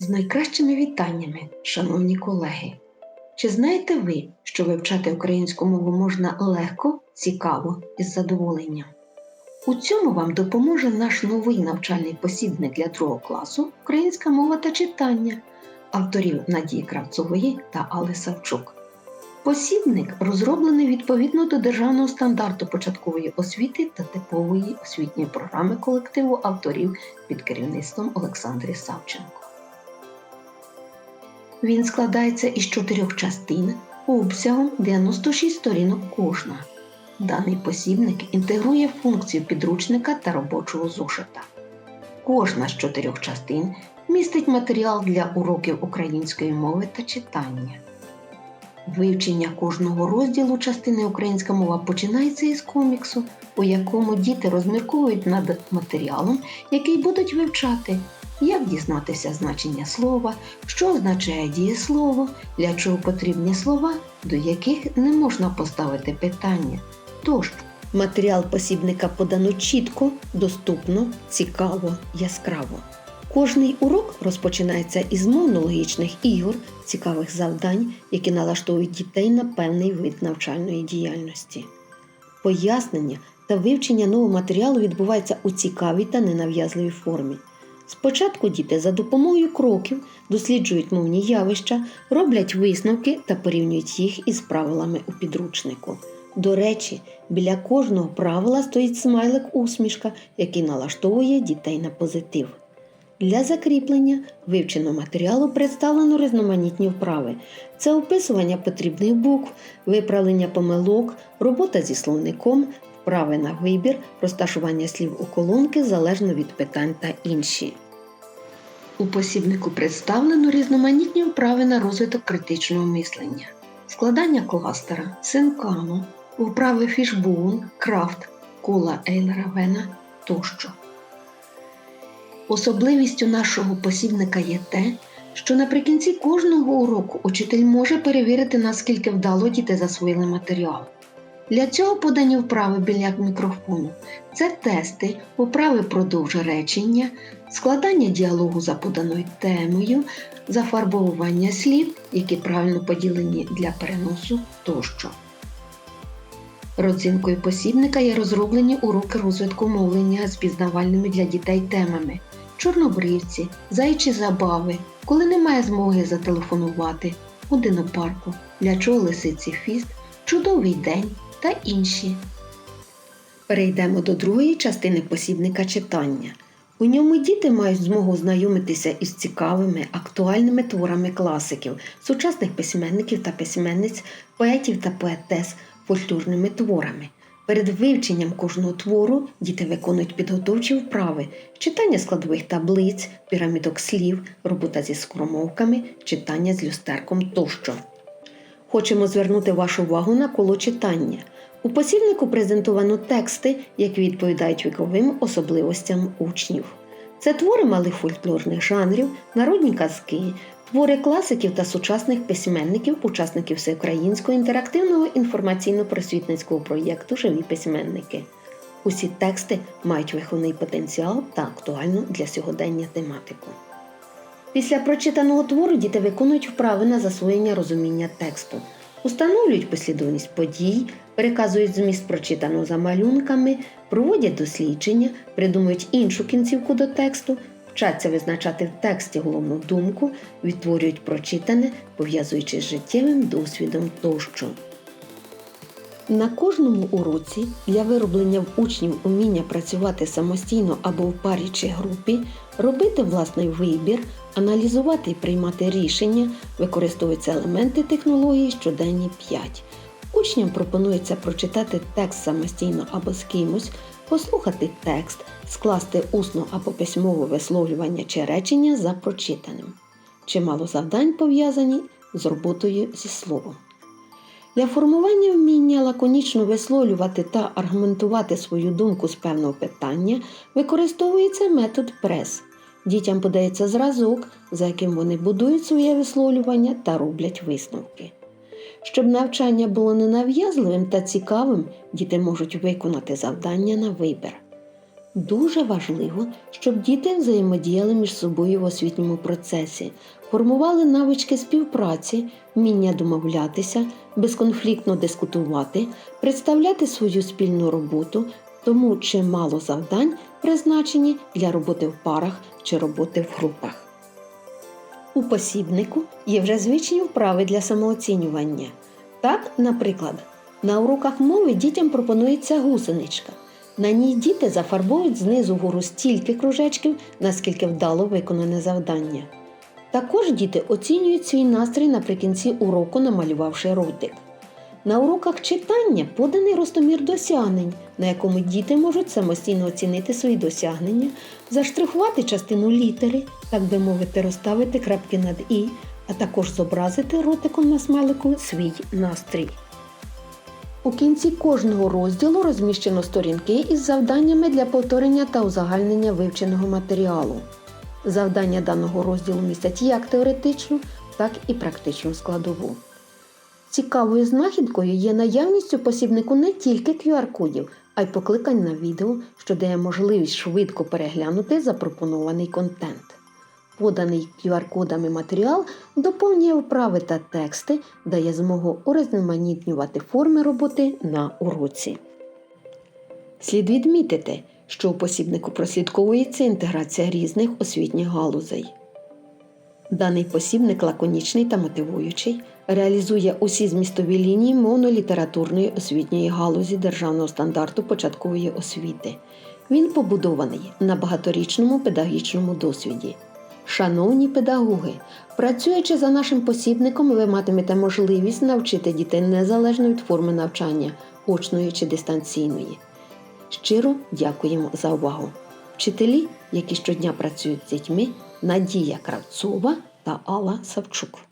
З найкращими вітаннями, шановні колеги! Чи знаєте ви, що вивчати українську мову можна легко, цікаво і з задоволенням? У цьому вам допоможе наш новий навчальний посібник для другого класу Українська мова та читання авторів Надії Кравцової та Али Савчук. Посібник розроблений відповідно до державного стандарту початкової освіти та типової освітньої програми колективу авторів під керівництвом Олександри Савченко. Він складається із чотирьох частин обсягом 96 сторінок кожна. Даний посібник інтегрує функцію підручника та робочого зошита. Кожна з чотирьох частин містить матеріал для уроків української мови та читання. Вивчення кожного розділу частини українська мова починається із коміксу, у якому діти розмірковують над матеріалом, який будуть вивчати, як дізнатися значення слова, що означає дієслово, для чого потрібні слова, до яких не можна поставити питання. Тощо, матеріал посібника подано чітко, доступно, цікаво, яскраво. Кожний урок розпочинається із мовно-логічних ігор, цікавих завдань, які налаштовують дітей на певний вид навчальної діяльності. Пояснення та вивчення нового матеріалу відбувається у цікавій та ненав'язливій формі. Спочатку діти за допомогою кроків досліджують мовні явища, роблять висновки та порівнюють їх із правилами у підручнику. До речі, біля кожного правила стоїть смайлик усмішка, який налаштовує дітей на позитив. Для закріплення вивченого матеріалу представлено різноманітні вправи: це описування потрібних букв, виправлення помилок, робота зі словником, вправи на вибір, розташування слів у колонки залежно від питань та інші. У посібнику представлено різноманітні вправи на розвиток критичного мислення, складання кластера, синкану, вправи фішбоун, крафт, кола Ейлера Вена тощо. Особливістю нашого посібника є те, що наприкінці кожного уроку учитель може перевірити, наскільки вдало діти засвоїли матеріал. Для цього подані вправи біля мікрофону. Це тести, вправи продовж речення, складання діалогу за поданою темою, зафарбовування слів, які правильно поділені для переносу тощо. Родзинкою посібника є розроблені уроки розвитку мовлення з пізнавальними для дітей темами чорнобривці, зайчі забави, коли немає змоги зателефонувати, годину парку, для чого лисиці фіст, чудовий день та інші. Перейдемо до другої частини посібника читання. У ньому діти мають змогу знайомитися із цікавими, актуальними творами класиків, сучасних письменників та письменниць, поетів та поетес, фольклорними творами. Перед вивченням кожного твору діти виконують підготовчі вправи, читання складових таблиць, пірамідок слів, робота зі скоромовками, читання з люстерком тощо. Хочемо звернути вашу увагу на коло читання. У посібнику презентовано тексти, які відповідають віковим особливостям учнів. Це твори малих фольклорних жанрів, народні казки, твори класиків та сучасних письменників, учасників всеукраїнського інтерактивного інформаційно-просвітницького проєкту Живі письменники. Усі тексти мають виховний потенціал та актуальну для сьогодення тематику. Після прочитаного твору діти виконують вправи на засвоєння розуміння тексту, установлюють послідовність подій, переказують зміст прочитаного за малюнками, проводять дослідження, придумують іншу кінцівку до тексту, вчаться визначати в тексті головну думку, відтворюють прочитане, пов'язуючи з життєвим досвідом тощо. На кожному уроці для вироблення в учнів уміння працювати самостійно або в парі чи групі, робити власний вибір, аналізувати і приймати рішення, використовуються елементи технології щоденні 5. Учням пропонується прочитати текст самостійно або з кимось, послухати текст, скласти усно або письмове висловлювання чи речення за прочитаним. Чимало завдань пов'язані з роботою зі словом. Для формування вміння лаконічно висловлювати та аргументувати свою думку з певного питання використовується метод прес. Дітям подається зразок, за яким вони будують своє висловлювання та роблять висновки. Щоб навчання було ненав'язливим та цікавим, діти можуть виконати завдання на вибір. Дуже важливо, щоб діти взаємодіяли між собою в освітньому процесі, формували навички співпраці, вміння домовлятися, безконфліктно дискутувати, представляти свою спільну роботу, тому чимало завдань призначені для роботи в парах чи роботи в групах. У посібнику є вже звичні вправи для самооцінювання. Так, наприклад, на уроках мови дітям пропонується гусеничка. На ній діти зафарбують знизу вгору стільки кружечків, наскільки вдало виконане завдання. Також діти оцінюють свій настрій наприкінці уроку, намалювавши ротик. На уроках читання поданий ростомір досягнень, на якому діти можуть самостійно оцінити свої досягнення, заштрихувати частину літери, так би мовити, розставити крапки над і, а також зобразити ротиком на смайлику свій настрій. У кінці кожного розділу розміщено сторінки із завданнями для повторення та узагальнення вивченого матеріалу. Завдання даного розділу містять як теоретичну, так і практичну складову. Цікавою знахідкою є наявність у посібнику не тільки QR-кодів, а й покликань на відео, що дає можливість швидко переглянути запропонований контент. Поданий QR-кодами матеріал доповнює вправи та тексти, дає змогу урізноманітнювати форми роботи на уроці. Слід відмітити, що у посібнику прослідковується інтеграція різних освітніх галузей. Даний посібник лаконічний та мотивуючий, реалізує усі змістові лінії мовно-літературної освітньої галузі державного стандарту початкової освіти. Він побудований на багаторічному педагогічному досвіді. Шановні педагоги, працюючи за нашим посібником, ви матимете можливість навчити дітей незалежно від форми навчання, очної чи дистанційної. Щиро дякуємо за увагу. Вчителі, які щодня працюють з дітьми, Надія Кравцова та Алла Савчук.